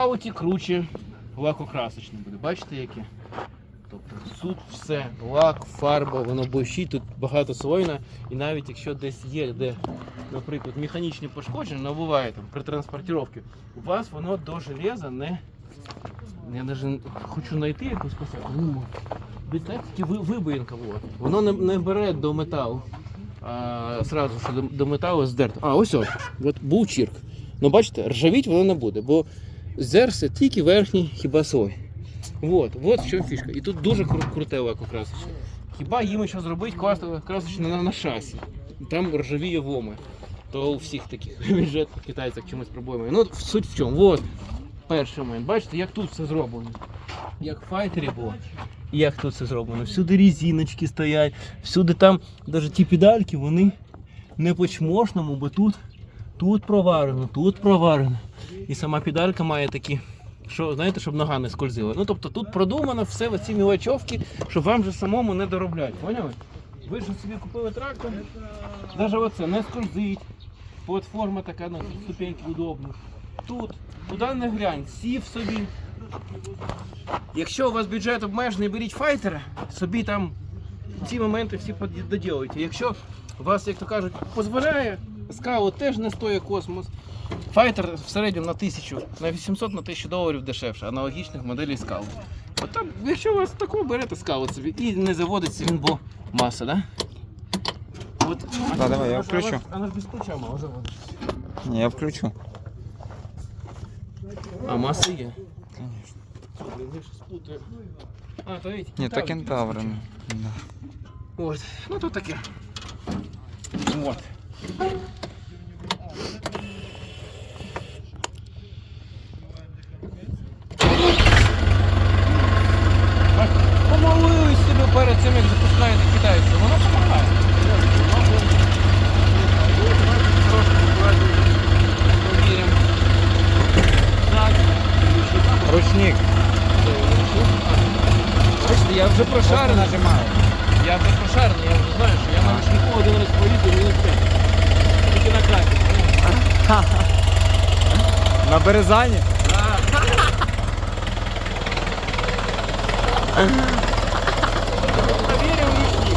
ауті круче лакокрасочне буде. Бачите яке? Тобто тут все, лак, фарба, воно блищить, тут багато слойна. І навіть якщо десь є, де, наприклад, механічні пошкодження, ну буває там при транспортировці, у вас воно до железа не. Я навіть хочу знайти якусь посадку. Ну, десь так, тільки ви- вибоїнка була. Воно не, не бере до металу. А, сразу що до, до металу здерто. А, ось ось. От був чірк. Ну бачите, ржавіть воно не буде, бо здерся тільки верхній хіба слой. Вот, вот в чому фішка. І тут дуже кру- круте лакокрасочне. Хіба їм ще зробити класне красочне на, на шасі. Там ржавіє воми. То у всіх таких бюджетних китайцях чимось проблемою. Ну, суть в чому. Вот. Перший момент. Бачите, як тут все зроблено. Як в файтері було. Як тут все зроблено. Всюди різиночки стоять, всюди там, навіть ті педальки, вони не по-чмошному, бо тут, тут проварено, тут проварено. І сама педалька має такі що знаєте, щоб нога не скользила. Ну тобто тут продумано все оці мілочовки, щоб вам же самому не доробляти. Поняли? Ви ж собі купили трактор, навіть оце не скользить. Платформа така на ступеньки удобна. Тут, куди не глянь, сів собі. Якщо у вас бюджет обмежений, беріть файтера, собі там ці моменти всі доділуйте. Якщо вас, як то кажуть, дозволяє, скаут теж не стоїть космос. Файтер в середньому на 1000, на 800 на 1000 доларів дешевше, аналогічних моделей скаут. От там, якщо у вас таку берете скаут собі і не заводиться він, бо маса, да? От, Да, давай, я включу. Вона ж, без ключа мала заводитися. Ні, я включу. А маса є. Блін, я. А, то видите, Ні, то кентавр. кентаври. Да. От. Ну то таке. От. Помолились собі перед цим, як запускаєте китайців. Воно допомагає. Провіримо. Так. Ручник. Бачите, я вже прошарений. нажимаю. Я вже прошарений, я вже знаю, що я на ручнику один раз поїду мінус 5. Тільки на кафі. На березані? Повірив лишний.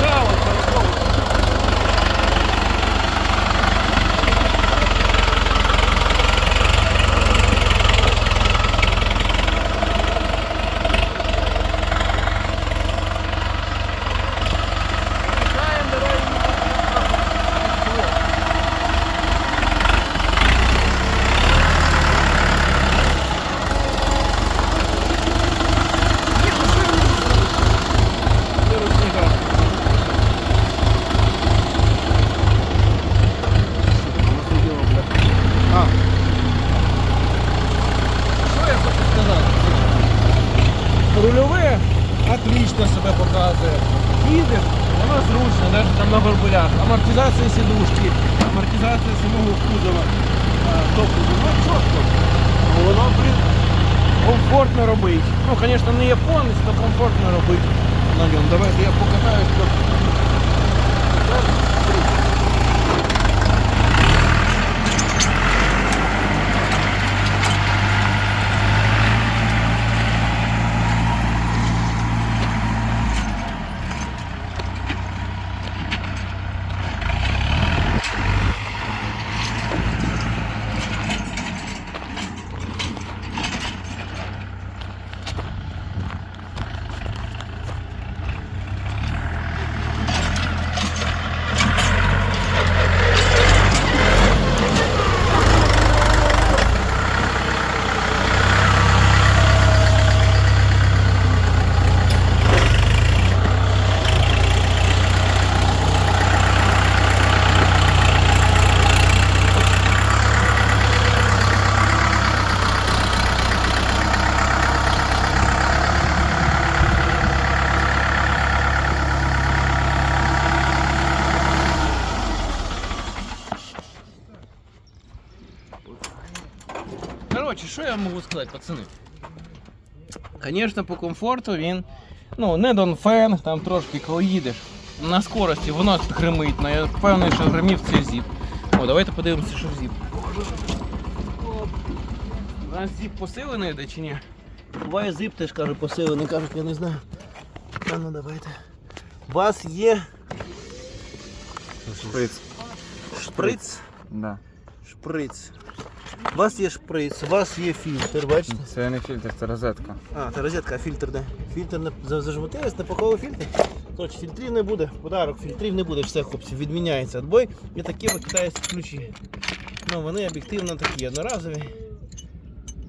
Да, вот, пошел. Решаем, давай. Беру снега. А, Що я хочу сказати? Рульове отлично себе показує. Їде, воно зручно, навіть там на горбулях. Амортизація сідушки, амортизація самого кузова. а, Тобто, ну чітко. Воно, блін, комфортно робить. Ну, звісно, не японець, але комфортно робить на ньому. Давайте я покатаюсь Коротше, що я можу сказати, пацани? Звісно, по комфорту він. Ну, не Донфен, там трошки коли їдеш. На скорості воно гримить, але я впевнений, що гримів це зіп. О, давайте подивимося, що в зіп. нас зіп посилений йде чи ні? Буває зіп теж каже посилений, кажуть, я не знаю. А ну давайте. У вас є Шприц. шприц. Да. Шприц. У вас є шприц, у вас є фільтр, бачите? Це не фільтр, це розетка. А, це розетка, а фільтр де? Фільтр не за- зажмотилась, не пакував фільтр. Коротше, фільтрів не буде, подарок, фільтрів не буде, все, хлопці, відміняється відбой. І такі от китайські ключі. Ну, вони об'єктивно такі одноразові.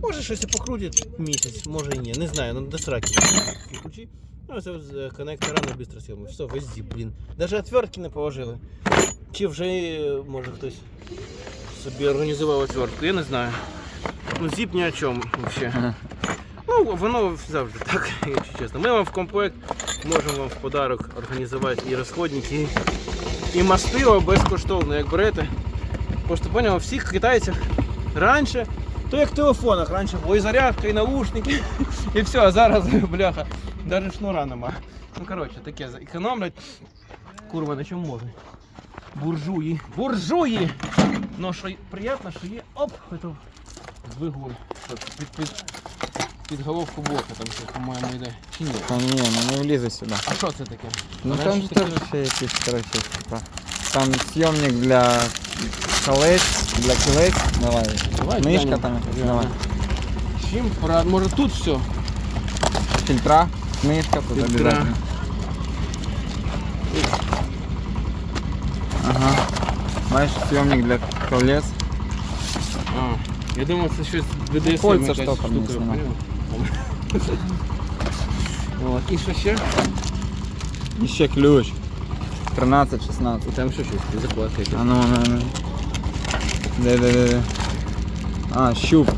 Може щось і покрутять місяць, може і ні. Не знаю, ну до сраки. Ключі. Ну, це з коннектора на бистросйому. Все, весь зіп, блін. Навіть отвертки не положили. Чи вже, е, може, хтось собі організував отвертку, я не знаю. Ну, зіп ні о чому взагалі. Ну, воно завжди так, якщо чесно. Ми вам в комплект можемо вам в подарок організувати і розходники, і мастило безкоштовно, як берете. Просто поняв, у всіх китайцях раніше, то як в телефонах, раніше було і зарядка, і наушники, і все, а зараз, бляха, навіть шнура нема. Ну коротше, таке економлять. Курва, на чому можна? Буржуї. Буржуї! Ну що приємно, що є оп, это двигун. Під, під, під головку блока там ще, по-моєму, йде. Чи ні? Та ні, ну не влізе сюди. А що це таке? Ну Раніше там же таке- теж ще якісь, коротше, типа. Там зйомник для колець, для кілець. Давай. Давай, глянемо. там якась, Глянемо. давай. Чим пора? Може тут все? Фільтра, книжка тут Фільтра. обов'язково. Маєш зйомник для колець. А, я думав, це щось BDSM Кольця якась штока мені штука, знімати. поняв? От, і що ще? І ще ключ. 13-16. І там ще щось, закладка якась. А ну, ну, ну. Де, де, де, де. А, щуп.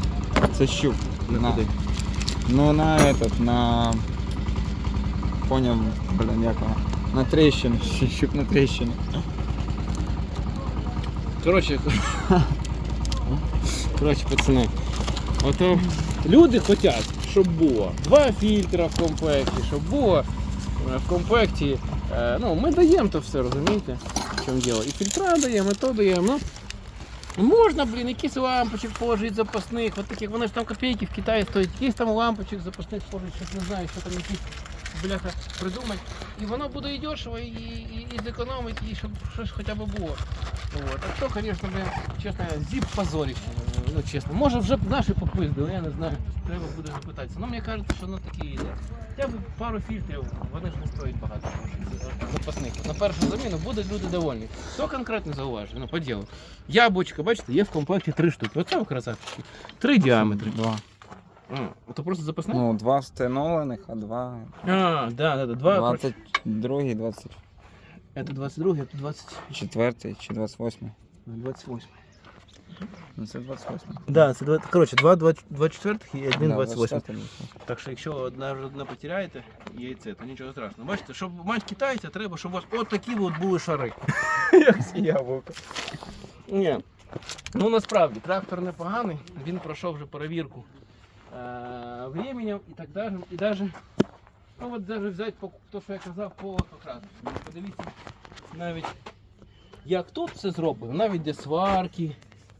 Це щуп. На куди? Ну на этот, на. Поняв, блин, як воно. На трещину. Щ- Щуп на трещину. Коротше, коротше, пацани. Ото люди хочуть, щоб було два фільтра в комплекті, щоб було е, в комплекті. е, Ну, ми даємо то все, розумієте? В чому діло? І фільтра даємо, і то даємо. Ну, можна, блін, якісь лампочок положити запасних, от таких, вони ж там копійки в Китаї стоять, якісь там лампочок запасних положити, щось не знаю, що там якісь бляха придумати. І воно буде і дешево, і, і, і зекономить, і щоб щось хоча б було. Вот. А то, блин, чесно, зіп позорище. Ну, чесно. Може вже б наші попиздили, я не знаю. Треба буде запитатися. Ну, мені кажуть, що воно такі йде. Хоча б пару фільтрів, вони ж не стоять багато грошей. Запасних. На першу заміну будуть люди довольні. Хто конкретно зауважує? Ну, по ділу. Яблучко, бачите, є в комплекті три штуки. Оце красавчики. Три діаметри. Два. А, то просто запасне? Ну, два встановлених, а два. А, да, да, да. Два. 22 і 24 Это 22, это 20... чи 28. 28. Ну це 28. Да, це два, коротше, два 24 і один Да, 28. 24. Так що якщо одна одна потеряєте яйце, то нічого страшного. Бачите, щоб мати китайця, треба, щоб у вас от такі от були шари. Як ці яблука. Ні. Ну насправді трактор непоганий, він пройшов вже перевірку е- временем і так далі. І даже, ну от даже взяти по то, що я казав, по якраз. Подивіться навіть як тут все зроблено, навіть де сварки,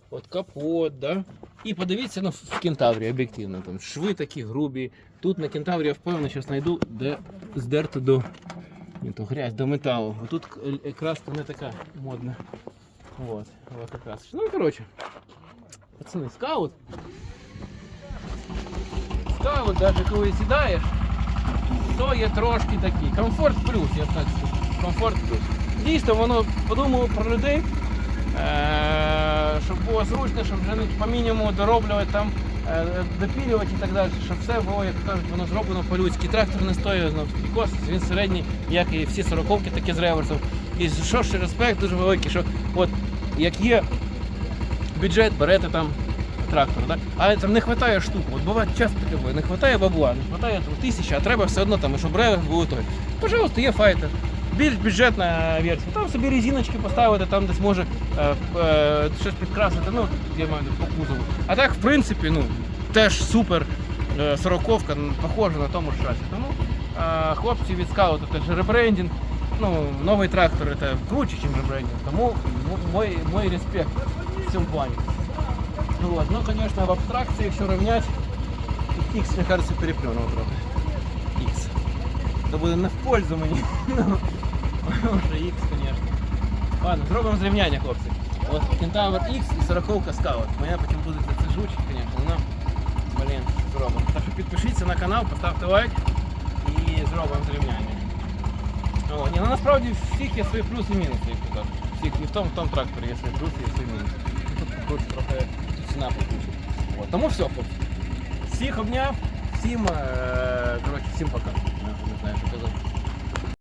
от капот, да? І подивіться ну, в кентаврі об'єктивно. Там шви такі грубі. Тут на кентаврі я впевнений, що знайду, де здерто до ні, то грязь, до металу. Тут к- якраз не така модна. Вот, вот якраз. Ну, коротше. Пацани, скаут. Скаут, навіть коли сідаєш, то є трошки такий. Комфорт плюс, я б так скажу. Комфорт плюс. Дійсно, воно подумало про людей, е, щоб було зручно, щоб вже по мінімуму дороблювати там, е, допілювати і так далі, щоб все було, як кажуть, воно зроблено по-людськи. Трактор не стоїть ну, косить, він середній, як і всі сороковки, такі з реверсом. І що ще респект дуже великий, що от як є бюджет, берете там трактор, да? а там не вистачає штук. От буває часто таке не вистачає бабла, не вистачає тисячі, а треба все одно там, щоб реверс був той. Пожалуйста, є файтер. Більш бюджетна версія. Там собі резиночки поставити, там десь може е, е, щось підкрасити, ну, я маю по кузову. А так, в принципі, ну, теж супер е, сороковка, похожа на тому ж часі. Тому е, хлопці від скауту теж ребрендінг. Ну, новий трактор це круче, ніж ребрендінг. Тому мой респект в цьому плані. Ну, вот. ну, конечно, в абстракции, якщо рівнять, тут X, мне кажется, переплюнув трохи. X. Це буде не в пользу мені. Ну, Може X, конечно. Ладно, зробимо зрівняння, хлопці. От Кентавр X і 40 Скаут. Моя потім буде за це жучить, конечно, ну, блін, зробимо. Так що підпишіться на канал, поставте лайк і зробимо зрівняння. О, ні, ну насправді всіх є свої плюси і мінуси, як то кажуть. Всіх і в тому, в тому тракторі є свої плюси і свої мінуси. Тут покруче трохи ціна покруче. От, тому все, хлопці. Всіх обняв, всім, е, коротше, всім пока. Не знаю, що казати.